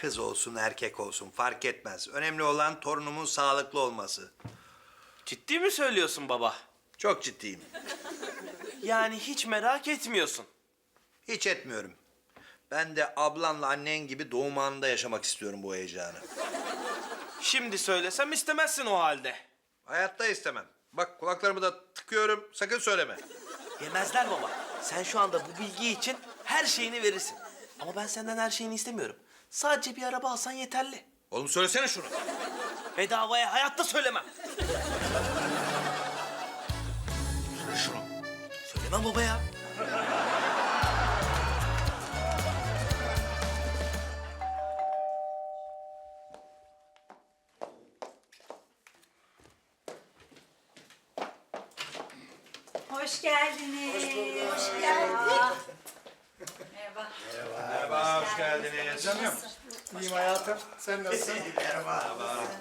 kız olsun erkek olsun fark etmez. Önemli olan torunumun sağlıklı olması. Ciddi mi söylüyorsun baba? Çok ciddiyim. Yani hiç merak etmiyorsun. Hiç etmiyorum. Ben de ablanla annen gibi doğum anında yaşamak istiyorum bu heyecanı. Şimdi söylesem istemezsin o halde. Hayatta istemem. Bak kulaklarımı da tıkıyorum. Sakın söyleme. Yemezler baba. Sen şu anda bu bilgi için her şeyini verirsin. Ama ben senden her şeyini istemiyorum. Sadece bir araba alsan yeterli. Oğlum söylesene şunu. Bedavaya hayatta söylemem. Şunu. Söylemem baba ya. Hoş geldiniz. Hoş geldik. Merhaba. Merhaba, hoş geldiniz. Canım. İyiyim hayatım. Sen nasılsın? Merhaba.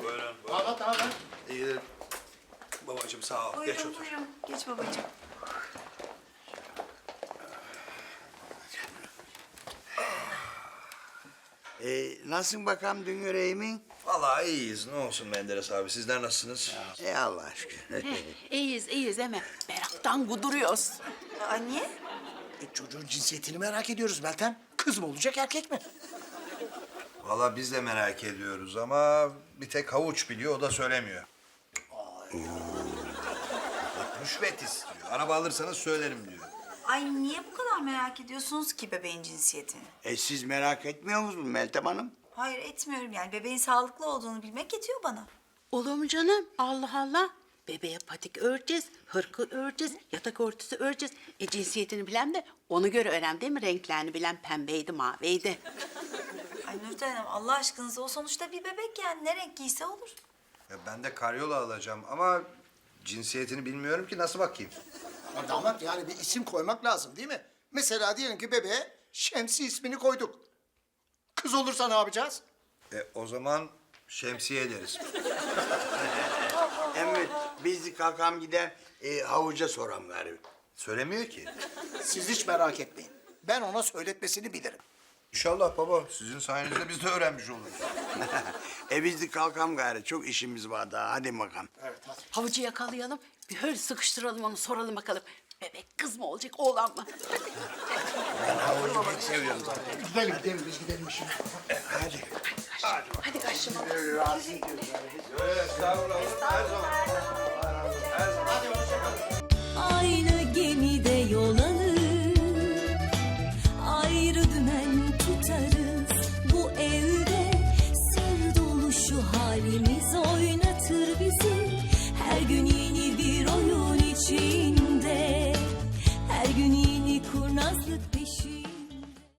Buyurun. Anlat abi. İyidir. Babacığım sağ ol. Geç Buyurun otur. buyurun. Geç babacığım. Ee, nasılsın bakalım dün yüreğimin? Vallahi iyiyiz. Ne olsun Menderes abi. Sizler nasılsınız? Ey Allah aşkına. İyiyiz, iyiyiz ama meraktan guduruyoruz. Aa, niye? E, çocuğun cinsiyetini merak ediyoruz Meltem. Kız mı olacak erkek mi? Vallahi biz de merak ediyoruz ama bir tek havuç biliyor, o da söylemiyor. Rüşvet istiyor. Araba alırsanız söylerim diyor. Ay niye bu kadar merak ediyorsunuz ki bebeğin cinsiyetini? e siz merak etmiyor musunuz Meltem Hanım? Hayır etmiyorum yani. Bebeğin sağlıklı olduğunu bilmek yetiyor bana. Olur mu canım? Allah Allah. Bebeğe patik öreceğiz, hırkı öreceğiz, yatak örtüsü öreceğiz. E cinsiyetini bilen de ona göre önemli değil mi? Renklerini bilen pembeydi, maviydi. Ay Nurten Hanım Allah aşkınıza o sonuçta bir bebek yani. Ne renk giyse olur. Ya ben de karyola alacağım ama cinsiyetini bilmiyorum ki nasıl bakayım. Ya damat yani bir isim koymak lazım değil mi? Mesela diyelim ki bebeğe Şemsi ismini koyduk. Kız olursa ne yapacağız? E, o zaman şemsiye deriz. Biz kalkam gider e, havuca soram galiba. Söylemiyor ki. Siz hiç merak etmeyin. Ben ona söyletmesini bilirim. İnşallah baba. Sizin sayenizde biz de öğrenmiş oluruz. e biz de kalkam gari. Çok işimiz var daha. Hadi bakalım. Evet hadi. Havucu yakalayalım, bir höl sıkıştıralım onu, soralım bakalım. Bebek kız mı olacak, oğlan mı? Ben havucu pek seviyorum zaten. Gidelim gidelim biz gidelim şimdi. Hadi. Hadi kaçtım. Rahatsız ediyoruz. Estağfurullah. Her halimiz gün